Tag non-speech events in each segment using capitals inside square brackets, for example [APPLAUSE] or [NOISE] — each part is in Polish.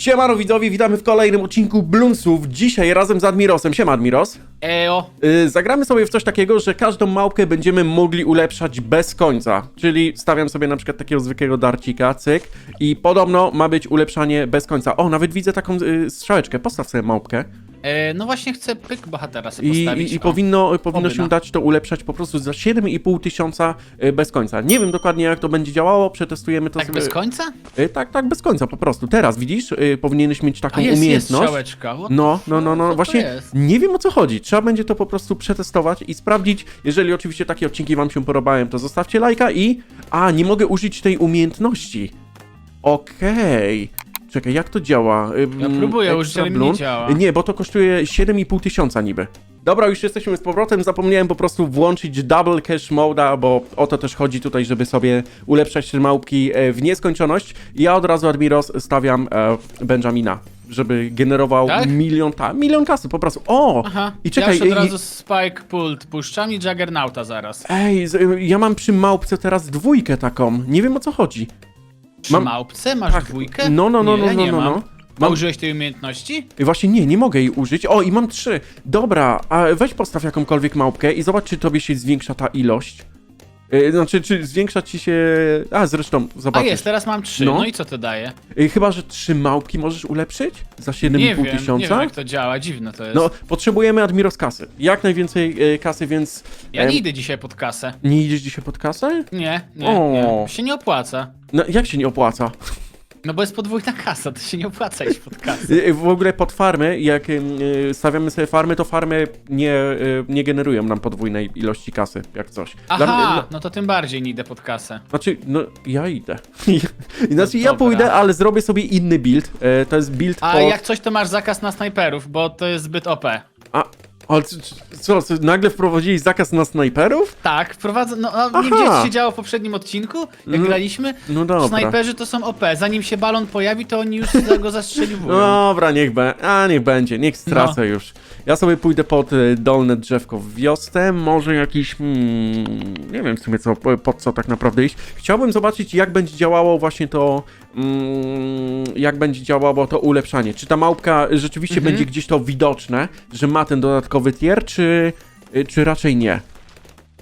Siemano widzowie, witamy w kolejnym odcinku Bloomsów. Dzisiaj razem z Admirosem. Siema Admiros. Eo. Yy, zagramy sobie w coś takiego, że każdą małpkę będziemy mogli ulepszać bez końca. Czyli stawiam sobie na przykład takiego zwykłego darcika, cyk. I podobno ma być ulepszanie bez końca. O, nawet widzę taką yy, strzałeczkę. Postaw sobie małpkę. E, no właśnie chcę pyk bohatera sobie I, postawić. i, i o. powinno, powinno się Obyna. dać to ulepszać po prostu za 7,5 tysiąca yy, bez końca. Nie wiem dokładnie jak to będzie działało, przetestujemy to Tak sobie. bez końca? Yy, tak, tak, bez końca po prostu. Teraz widzisz, yy, powinieneś mieć taką A jest, jest umiejętność. strzałeczka. What No, no, no, no, to właśnie jest? nie wiem o co chodzi. Trzeba będzie to po prostu przetestować i sprawdzić. Jeżeli oczywiście takie odcinki wam się podobają, to zostawcie lajka i... A, nie mogę użyć tej umiejętności. Okej. Czekaj, jak to działa? Ym, Ja próbuję extra ale mi nie bloom? działa. Nie, bo to kosztuje 7,5 tysiąca niby. Dobra, już jesteśmy z powrotem. Zapomniałem po prostu włączyć double cache moda, bo o to też chodzi tutaj, żeby sobie ulepszać te małpki e, w nieskończoność. Ja od razu Admiros stawiam e, Benjamina, żeby generował Tak? milion, ta, milion kasy po prostu. O! Aha, I czekaj, ja już od i- razu Spike Pult puszczam i Juggernauta zaraz. Ej, z, ja mam przy małpce teraz dwójkę taką. Nie wiem o co chodzi. Przy mam- małpce masz tak, dwójkę? no, no, no, nie, no, no, nie no, mam. no. A Mam- użyłeś tej umiejętności? I Właśnie nie, nie mogę jej użyć. O, i mam trzy. Dobra, a weź postaw jakąkolwiek małpkę i zobacz, czy tobie się zwiększa ta ilość. Yy, znaczy, czy zwiększa ci się... A, zresztą, A zobaczysz. jest, teraz mam trzy. No. No, i co to daje? Yy, chyba, że trzy małpki możesz ulepszyć? Za Nie 7,5 wiem, nie wiem tysiąca? jak to działa, dziwne to jest. No, potrzebujemy Admiros kasy. Jak najwięcej yy, kasy, więc... ja em, nie idę dzisiaj pod kasę. Nie idziesz dzisiaj pod kasę? Nie, nie, O. nie. Się nie opłaca. No, jak się nie opłaca? No bo jest podwójna kasa, to się nie opłaca iść pod kasę. Y, W ogóle pod farmy, jak y, stawiamy sobie farmy, to farmy nie, y, nie generują nam podwójnej ilości kasy, jak coś. Dla mnie- Aha, dla- no to tym bardziej nie idę pod kasę. Znaczy, no ja idę. [LAUGHS] znaczy, ja dobra. pójdę, ale zrobię sobie inny build. E, to jest build A pod... jak coś, to masz zakaz na snajperów, bo to jest zbyt OP. A, ale co, co, nagle wprowadzili zakaz na snajperów? Tak, wprowadzę. No, a nie Aha. co się działo w poprzednim odcinku, jak No, graliśmy? No dobra. Snajperzy to są OP. Zanim się balon pojawi, to oni już go zastrzeliwują. [LAUGHS] Dobra, niech będzie. A, niech będzie, niech stracę No. już. Ja sobie pójdę pod y, dolne drzewko w wiosce, może jakiś, hmm, nie wiem w sumie co, po- pod co tak naprawdę iść. Chciałbym zobaczyć jak będzie działało właśnie to, jak będzie działało to ulepszanie. Czy ta małpka rzeczywiście Mhm. będzie gdzieś to widoczne, że ma ten dodatkowy tier, czy, y, czy raczej nie?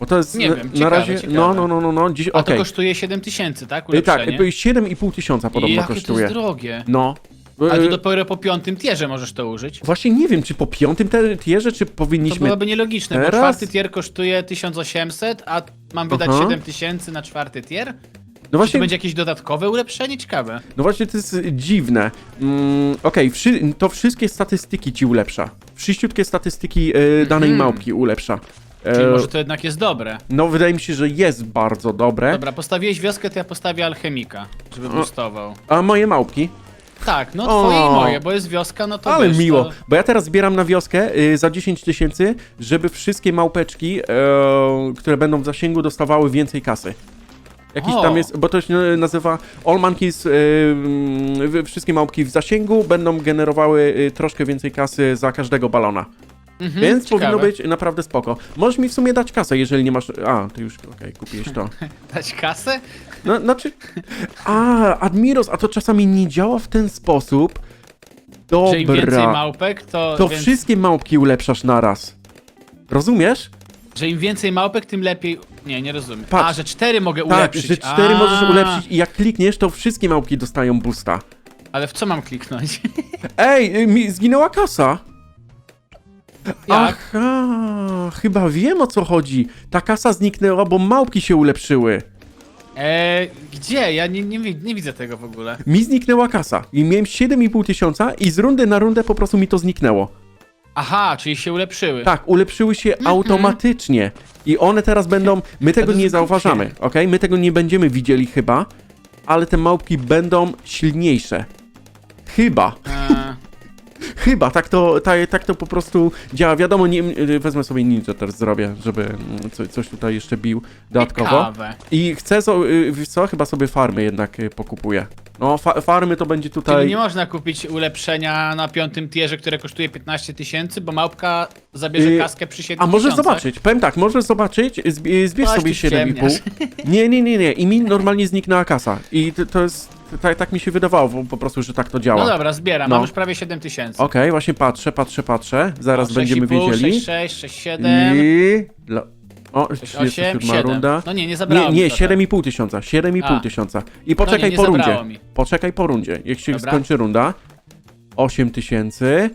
Bo to jest Nie na, wiem, na ciekawe, razie, ciekawe. no, no, no, no, no, dziś, A to okej. kosztuje 7000, tak? Y, Ulepszenie. Tak, y, 7,5 tysiąca podobno jakie to kosztuje. jest drogie. No. Ale to Y, dopiero po piątym tierze możesz to użyć. Właśnie nie wiem, czy po piątym tierze, czy To powinniśmy... byłoby nielogiczne, teraz? bo czwarty tier kosztuje 1800, a mam wydać Aha. 7000 na czwarty tier? No Czy to właśnie, będzie jakieś dodatkowe ulepszenie? Ciekawe. no właśnie to jest dziwne. Mm, Okej, wszy- to wszystkie statystyki ci ulepsza. Wszyściutkie statystyki e, danej Mhm. małpki ulepsza. E, Czyli może to jednak jest dobre. No wydaje mi się, że jest bardzo dobre. Dobra, postawiłeś wioskę, to ja postawię alchemika, żeby boostował. A moje małpki? Tak, no O. twoje i moje, bo jest wioska, no to Ale wiesz, miło, To... bo ja teraz zbieram na wioskę y, za 10 tysięcy, żeby wszystkie małpeczki, e, które będą w zasięgu, dostawały więcej kasy. Jakiś O. tam jest, bo to się nazywa All Monkeys, y, y, wszystkie małpki w zasięgu będą generowały y, troszkę więcej kasy za każdego balona. Mhm, Więc ciekawe. powinno być naprawdę spoko. Możesz mi w sumie dać kasę, jeżeli nie masz... A, ty już, okej, [LAUGHS] kupiłeś to. Dać kasę? No, znaczy... A, Admiros, a to czasami nie działa w ten sposób. Że im więcej małpek, to... To więc... wszystkie małpki ulepszasz naraz. Rozumiesz? Że im więcej małpek, tym lepiej... Nie, nie rozumiem. Patrz. A, że cztery mogę Tak, ulepszyć. że cztery A, możesz ulepszyć i jak klikniesz, to wszystkie małpki dostają boosta. Ale w co mam kliknąć? [LAUGHS] Ej, y, mi zginęła kasa. Jak? Aha, chyba wiem o co chodzi. Ta kasa zniknęła, bo małpki się ulepszyły. Eee, gdzie? Ja nie, nie, wi- nie widzę tego w ogóle. Mi zniknęła kasa i miałem 7,5 tysiąca i z rundy na rundę po prostu mi to zniknęło. Aha, czyli się ulepszyły. Tak, ulepszyły się automatycznie. I one teraz będą. My tego Mhm. nie zauważamy, ok? My tego nie będziemy widzieli chyba, ale te małpki będą silniejsze. Chyba. Eee, [LAUGHS] Chyba, tak to, tak, tak to po prostu działa. Wiadomo, nie, wezmę sobie ninja też zrobię, żeby mm, co, coś tutaj jeszcze bił dodatkowo. ciekawe. I chcę, y, wiesz co, chyba sobie farmy jednak y, pokupuję. No, fa farmy to będzie Czyli tutaj... nie można kupić ulepszenia na piątym tierze, które kosztuje 15 tysięcy, bo małpka zabierze Yy, kaskę przy 7 A możesz tysiącach. zobaczyć, powiem tak, możesz zobaczyć, zb- zbierz Coś sobie ty ściemniasz. 7,5. Nie, nie, nie, nie. I mi normalnie zniknęła kasa. I to, to jest tak, tak mi się wydawało bo po prostu, że tak to działa. No dobra, zbieram, No. mam już prawie 7 tysięcy. Okej, właśnie patrzę, patrzę, patrzę. Zaraz będziemy wiedzieli. 6, 6, 6, 7, I... O, 8, 37 7. runda. No nie, nie Nie, zabrało nie, mi trochę. 7,5 tysiąca, 7,5 A. tysiąca. I poczekaj No nie, nie po rundzie. mi. Poczekaj po rundzie. Jak się Dobra. skończy runda. 8 tysięcy.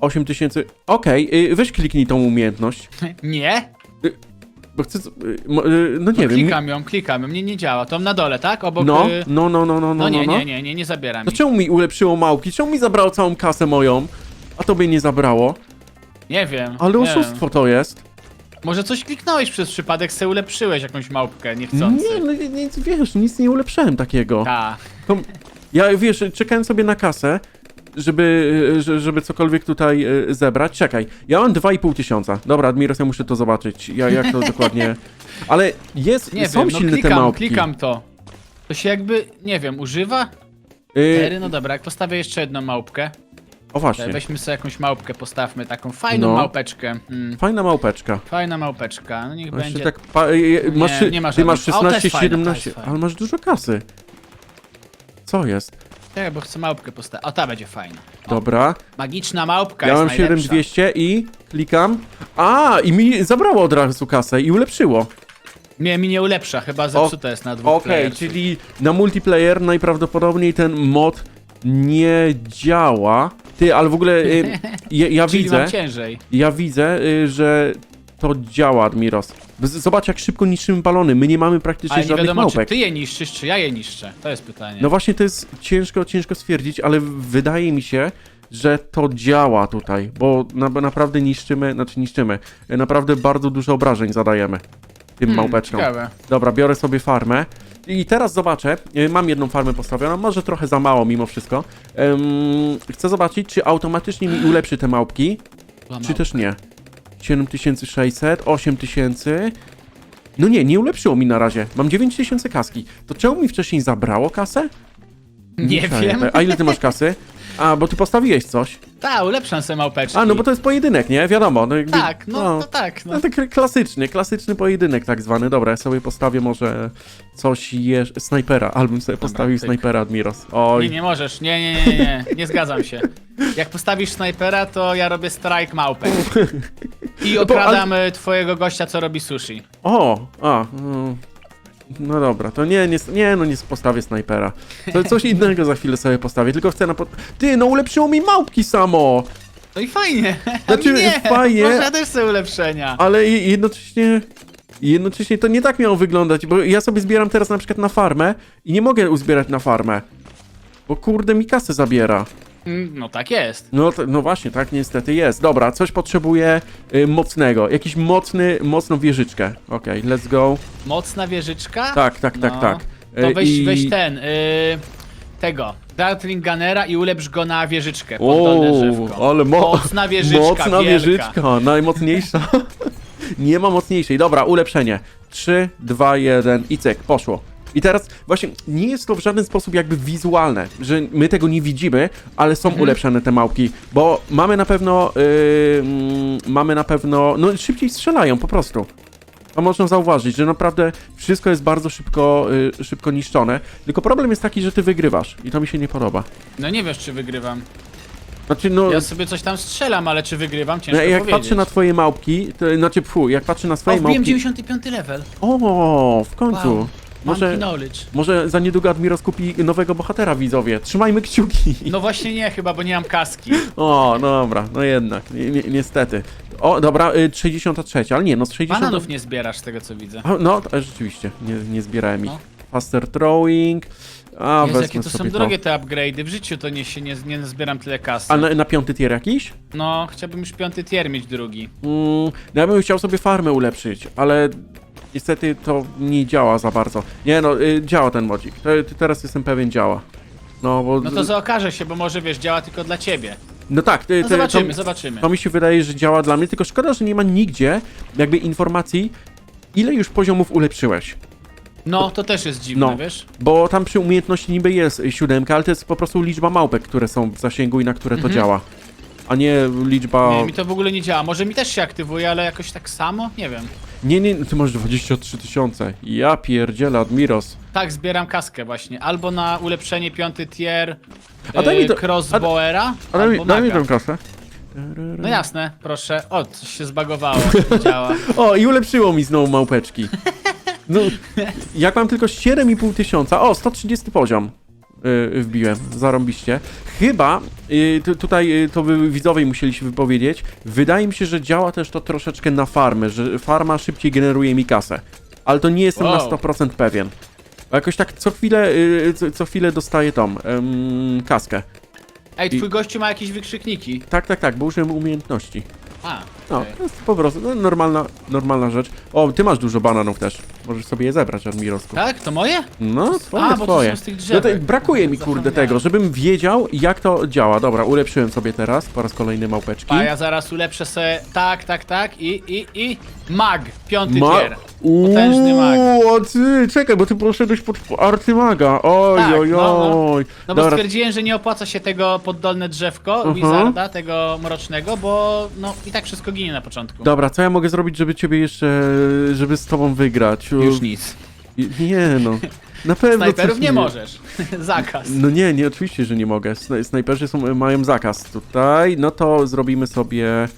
8 tysięcy. Okej, y, weź kliknij tą umiejętność. [LAUGHS] Nie? Bo chcę. y, mo- y, No nie no, wiem. klikam ją, klikam ją, mnie nie działa. To na dole, tak? Obok... No, y, no, no, no, no, No no, nie, no. nie, nie, nie, nie zabiera mi. To czemu mi ulepszyło małki? Czemu mi zabrało całą kasę moją? A tobie nie zabrało? Nie wiem. Ale nie oszustwo to jest. Może coś kliknąłeś przez przypadek, se ulepszyłeś jakąś małpkę niechcący. Nie, no nie, nie, wiesz, nic nie ulepszałem takiego. Ta. To, ja, wiesz, czekałem sobie na kasę, żeby, że- żeby cokolwiek tutaj y, zebrać. Czekaj, ja mam 2,5 tysiąca. Dobra, Admiros, ja muszę to zobaczyć, ja, jak to dokładnie... [LAUGHS] Ale jest, Nie są wiem, no silne te klikam, małpki. klikam to. To się jakby, nie wiem, używa? Y, no dobra, jak postawię jeszcze jedną małpkę. O właśnie, Weźmy sobie jakąś małpkę, postawmy taką fajną No. małpeczkę. Mm, fajna małpeczka. fajna małpeczka, no niech Właśnie będzie. tak pa, y, masz, Nie, nie ma ty masz żadnych. O, to jest 16, fajne, to 17, jest fajne. ale masz dużo kasy. Co jest? Czekaj, bo chcę małpkę postawić. O, ta będzie fajna. Dobra, Magiczna małpka ja jest mam najlepsza. 7200 i klikam. A, i mi zabrało od razu kasę i ulepszyło. Nie, mi nie ulepsza, chyba zepsute jest na dwóch Okej, czyli na multiplayer najprawdopodobniej ten mod nie działa. Ty, ale w ogóle y, ja, ja [LAUGHS] Czyli widzę, mam ciężej. ja widzę, y, że to działa, Admiros. Z- Zobacz, jak szybko niszczymy balony. My nie mamy praktycznie Ale nie żadnych wiadomo, małpek. czy ty je niszczysz, czy ja je niszczę. To jest pytanie. No właśnie, to jest ciężko, ciężko stwierdzić, ale wydaje mi się, że to działa tutaj, bo na, naprawdę niszczymy, znaczy niszczymy, y, naprawdę bardzo dużo obrażeń zadajemy tym Hmm, małpeczkom. Ciekawe. Dobra, biorę sobie farmę. I teraz zobaczę, y, mam jedną farmę postawioną, może trochę za mało mimo wszystko. Ym, chcę zobaczyć, czy automatycznie mi ulepszy te małpki, czy też nie. 7600, 8000. No nie, nie ulepszyło mi na razie. Mam 9000 kaski. To czemu mi wcześniej zabrało kasę? Nie wiem. A ile ty masz kasy? A, bo ty postawiłeś coś. Tak, ulepszam sobie małpeczki. A, no bo to jest pojedynek, nie? Wiadomo. No, jakby, Tak, no, no tak. No. no tak klasyczny, klasyczny pojedynek tak zwany. Dobra, ja sobie postawię może coś jeszcze... Snajpera, albym sobie postawił tyk. snajpera Admiros. Oj. Nie, nie możesz. Nie, nie, nie, nie, nie, nie zgadzam się. Jak postawisz snajpera, to ja robię strike małpek. [LAUGHS] I No bo, ale- okradam y, twojego gościa, co robi sushi. O, a, no, no dobra, to nie, nie, nie, no nie postawię snajpera. To coś innego za chwilę sobie postawię, tylko chcę na... Po... Ty, no ulepszyło mi małpki samo! No i fajnie. [LAUGHS] Znaczy, nie, fajnie. Można też sobie ulepszenia. Ale i- jednocześnie... Jednocześnie to nie tak miało wyglądać, bo ja sobie zbieram teraz na przykład na farmę i nie mogę uzbierać na farmę. Bo kurde mi kasę zabiera. Mm, No tak jest. No, no właśnie, tak niestety jest. Dobra, coś potrzebuję y, mocnego. Jakiś mocny, mocną wieżyczkę. Okej, let's go. Mocna wieżyczka? Tak, tak, tak, No. tak. To Y, weź, i- weź ten, y, tego, Dartling Gunnera i ulepsz go na wieżyczkę pod dolne drzewko. Ale mo Mocna [LAUGHS] wieżyczka, Mocna wielka. wieżyczka, najmocniejsza. [LAUGHS] Nie ma mocniejszej. Dobra, ulepszenie. 3, 2, 1 i cyk, poszło. I teraz właśnie nie jest to w żaden sposób jakby wizualne, że my tego nie widzimy, ale są Mhm. ulepszane te małpki, bo mamy na pewno, yy, mamy na pewno, no szybciej strzelają po prostu. To można zauważyć, że naprawdę wszystko jest bardzo szybko, yy, szybko niszczone. Tylko problem jest taki, że ty wygrywasz i to mi się nie podoba. No nie wiesz, czy wygrywam. Znaczy, no, Ja sobie coś tam strzelam, ale czy wygrywam, No, ciężko jak powiedzieć. patrzę na twoje małpki, to znaczy, fu, jak patrzę na O, swoje wbiłem małpki... 95 level. O, w końcu. Wow. Może, knowledge. może za niedługo Admiros kupi nowego bohatera, widzowie. Trzymajmy kciuki. No właśnie nie, chyba, bo nie mam kaski. O, no dobra, no jednak, ni ni niestety. O, dobra, y, 63, ale nie, no z 60... Bananów nie zbierasz z tego, co widzę. A, No, to, rzeczywiście, nie, nie zbierałem ich. No. Faster throwing, a Jezu, wezmę jakie to sobie są drogie te upgrade'y. W życiu to nie, się nie, nie zbieram tyle kasy. A na, na piąty tier jakiś? No, chciałbym już piąty tier mieć drugi. Mm, no ja bym chciał sobie farmę ulepszyć, ale niestety to nie działa za bardzo. Nie no, y, działa ten modzik. Teraz jestem pewien działa. No bo... No to okaże się, bo może wiesz, działa tylko dla ciebie. No tak, ty, No ty, zobaczymy, to, zobaczymy. to mi się wydaje, że działa dla mnie, tylko szkoda, że nie ma nigdzie jakby informacji, ile już poziomów ulepszyłeś. No, to też jest dziwne, No. wiesz? Bo tam przy umiejętności niby jest y, siódemka, ale to jest po prostu liczba małpek, które są w zasięgu i na które to Mhm. działa. A nie liczba... Nie, mi to w ogóle nie działa. Może mi też się aktywuje, ale jakoś tak samo? Nie wiem. Nie, nie, ty masz 23 tysiące. Ja pierdzielę, Admiros. Tak, zbieram kaskę właśnie. Albo na ulepszenie piąty tier A daj mi yy, to- crossbowera, A daj mi, albo daj mi maga. tą kasę. No jasne, proszę. O, coś się zbagowało, [LAUGHS] nie działa. O, i ulepszyło mi znowu małpeczki. No, jak mam tylko 7,5 tysiąca. O, 130 poziom wbiłem, zarąbiście. Chyba, tu- tutaj yy, to by widzowie musieli się wypowiedzieć, wydaje mi się, że działa też to troszeczkę na farmę, że farma szybciej generuje mi kasę. Ale to nie jestem na Wow. 100% pewien. Jakoś tak co chwilę, co, co chwilę dostaję tą kaskę. Ej, twój gościu ma jakieś wykrzykniki. Tak, tak, tak, bo użyłem umiejętności. A, No, to jest po prostu no, normalna, normalna rzecz. O, ty masz dużo bananów też. Możesz sobie je zebrać, Admirosku. Tak? To moje? No, twoje, A, bo to twoje. są z tych No to brakuje mi, kurde, Zapomniałem. tego, żebym wiedział, jak to działa. Dobra, ulepszyłem sobie teraz, po raz kolejny małpeczki. A ja zaraz ulepszę sobie tak, tak, tak i, i, i mag, piąty Ma... tier. Potężny mag. Uuu, a ty, czekaj, bo ty poszedłeś pod artymaga. Oj, Tak, oj, no, no. oj. No bo Dobra, stwierdziłem, że nie opłaca się tego poddolne drzewko Mhm. Wizarda, tego mrocznego, bo no i tak wszystko ginie na początku. dobra, co ja mogę zrobić, żeby ciebie jeszcze, żeby z tobą wygrać? Już nic. Nie no, na [LAUGHS] pewno Snajperów coś nie możesz. [LAUGHS] Zakaz. No nie, nie, oczywiście, że nie mogę. Sna- Snajperzy są, mają zakaz tutaj. No to zrobimy sobie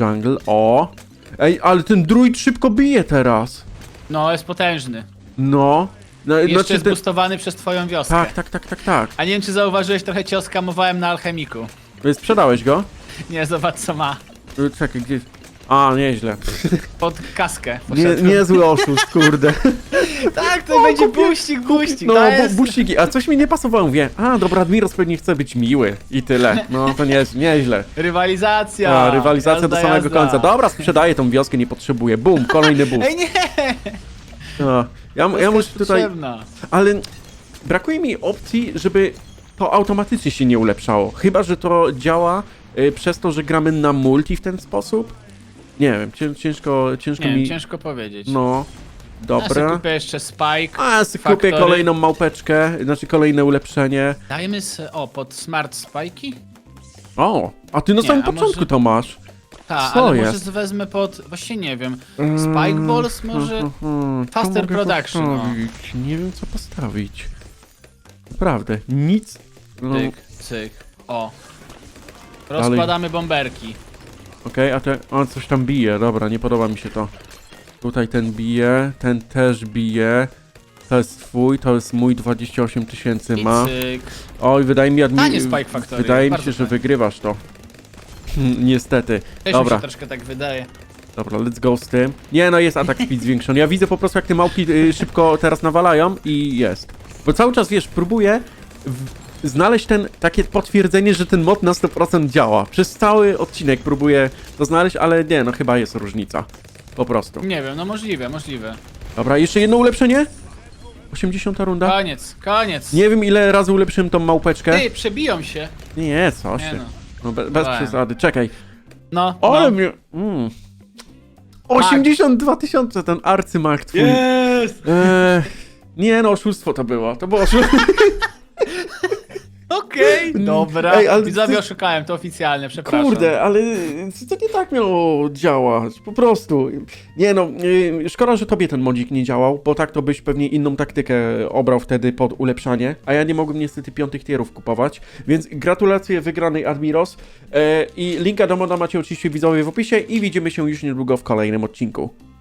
jungle. O! Ej, ale ten druid szybko bije teraz. No, jest potężny. No. no Jeszcze znaczy jest ten- boostowany przez twoją wioskę. Tak, tak, tak, tak, tak. A nie wiem, czy zauważyłeś, trochę cię oskamowałem na alchemiku. Sprzedałeś go? Nie, zobacz co ma. Y, Czekaj, gdzie... A, nieźle. Pod kaskę Nie, poszedłem. niezły oszust, kurde. [LAUGHS] Tak, to będzie kupię- buścik, buścik, No, to bu jest... busiki. A coś mi nie pasowało. Mówię, a, dobra, Admiros pewnie chce być miły. I tyle. No, to nie, nieźle. Rywalizacja. A, rywalizacja jazda, do samego jazda. końca. Dobra, sprzedaję tą wioskę, nie potrzebuję. Bum, kolejny boost. Ej, nie! No, ja, ja muszę tutaj... Potrzebna. Ale brakuje mi opcji, żeby to automatycznie się nie ulepszało. Chyba, że to działa przez to, że gramy na multi w ten sposób. Nie wiem, cię, ciężko, ciężko Nie mi... wiem, ciężko powiedzieć. No, Ja sobie dobra. kupię jeszcze spike. A, sobie kupię Factory. kolejną małpeczkę, znaczy kolejne ulepszenie. Dajmy s- o, pod smart spike'i? O, a ty na Nie, samym a początku może- to masz. Tak, Co ale jest? może wezmę pod, właśnie nie wiem, Mm, Spike Balls może? mhm, co Faster mogę Production, no. postawić? Nie wiem, co postawić. Naprawdę, nic... No, Cyk, cyk, o. Rozkładamy bomberki. Okej, a te. On coś tam bije, dobra, nie podoba mi się to. Tutaj ten bije, ten też bije. To jest twój, to jest mój 28 tysięcy I ma. cyk. Oj, wydaje mi admi... Tanie Spike Factory, Wydaje mi bardzo się, że tanie. wygrywasz to. Hmm, Niestety. Też Dobra. mi się troszkę tak wydaje. Dobra, let's go z tym. Nie no, jest atak speed zwiększony. Ja widzę po prostu jak te małki y, szybko teraz nawalają i jest. Bo cały czas, wiesz, próbuję w... znaleźć ten, takie potwierdzenie, że ten mod na 100% działa. Przez cały odcinek próbuję to znaleźć, ale nie, no chyba jest różnica. Po prostu. Nie wiem, no możliwe, możliwe. Dobra, jeszcze jedno ulepszenie? 80 runda? Koniec, koniec. Nie wiem ile razy ulepszyłem tą małpeczkę. Ty, przebiją się. Nie, co Nie się. no. No, be, bez Dawałem. przesady, czekaj. No, Ale no. mnie... Mm. 82 tysiące ten arcymak twój. Jest! Eee, nie no, oszustwo to było. To było oszustwo. [LAUGHS] Okej, [LAUGHS] dobra. Ej, ale Widzowie ty- oszukałem, to oficjalnie, przepraszam. Kurde, ale to nie tak miało działać. Po prostu. Nie no, yy, szkoda, że tobie ten modzik nie działał, bo tak to byś pewnie inną taktykę obrał wtedy pod ulepszanie, a ja nie mogłem niestety piątych tierów kupować, więc gratulacje wygranej Admiros e, i linka do moda macie oczywiście widzowie w opisie i widzimy się już niedługo w kolejnym odcinku.